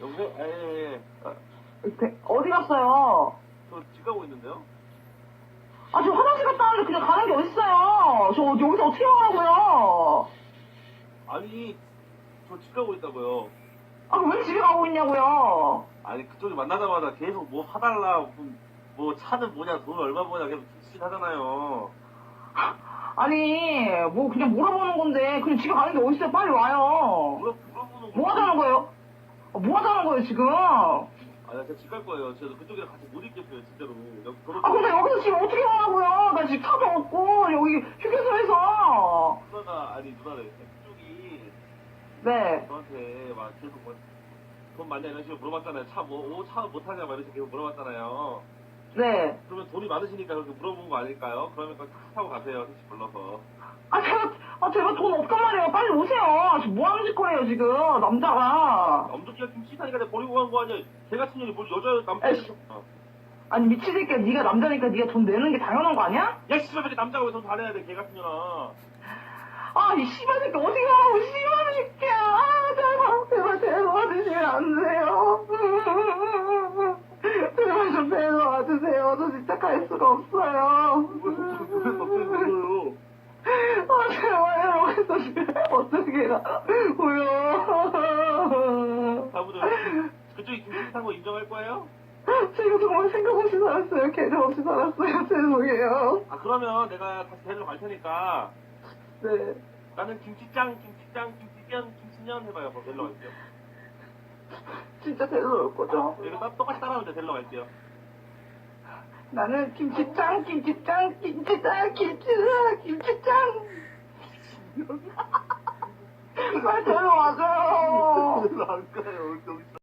여보세요? 아, 예, 예. 아, 대- 어디 갔어요? 저 집 가고 있는데요? 아, 저 화장실 갔다 왔는데 그냥 가는 게 어딨어요? 저 여기서 어떻게 가라고요? 아니, 저 집 가고 있다고요. 아, 그럼 왜 집에 가고 있냐고요? 아니, 그쪽이 만나자마자 계속 뭐 사달라, 무슨 뭐 차는 뭐냐, 돈 얼마 버냐, 계속 씩 하잖아요. 아니, 뭐 그냥 물어보는 건데 그냥 집에 가는 게 어딨어요? 빨리 와요. 물어, 물어보는 뭐 하자는 거예요? 아, 뭐 하자는 거예요, 지금? 아, 아니, 제가 집갈 거예요. 제가 그쪽이랑 같이 못 있겠어요, 진짜로. 여기 그렇게 근데 여기서 지금 어떻게 가라고요? 나 지금 차도 없고, 여기 휴게소에서. 누나가, 아니, 누나래. 그쪽이 네. 저한테 막 계속 뭐, 돈 많냐 이런 식으로 물어봤잖아요. 차 뭐, 오, 차 못하냐 막 이런 식으로 계속 물어봤잖아요. 네. 돈이 많으시니까 그렇게 물어본 거 아닐까요? 그러면 탁 타고 가세요. 택시 불러서. 아, 제가, 아, 제가 돈 없단 말이에요. 빨리 오세요. 지금 뭐 하는 짓거리예요, 지금. 남자가. 엄두키가 김치 사니까 내가 버리고 간 거 아니야. 개 같은 년이 뭘 여자 남자 에이씨. 아니, 미친 새끼야. 네가 남자니까 네가 돈 내는 게 당연한 거 아니야? 야 씨발 왜 남자가 왜돈다 내야 돼? 개 같은 년아. 아, 이 씨발 새끼 어디 가라고, 씨발 새끼야. 아, 제발, 제발, 제발 주시면 안 돼요. 제발 좀 데려와 주세요. 저 진짜 갈 수가 없어요. 뭐예요? 아, 제발요. 그래서 지금 어떻게 가고요. 다부들 그쪽이 김치 산거 인정할 거예요? 제가 정말 생각 없이 살았어요. 계획 없이 살았어요. 죄송해요. 아 그러면 내가 다시 데리러 갈 테니까 네. 나는 김치짱, 김치짱, 김치견, 김치년 해봐요. 그럼 데리러 갈게요. 진짜 데려올 거죠? 이거 따- 똑같이 따라하면 돼. 데리러 갈게요. 나는 김치짱. 빨리 데려와줘요. 데리러 갈 거예요. 좀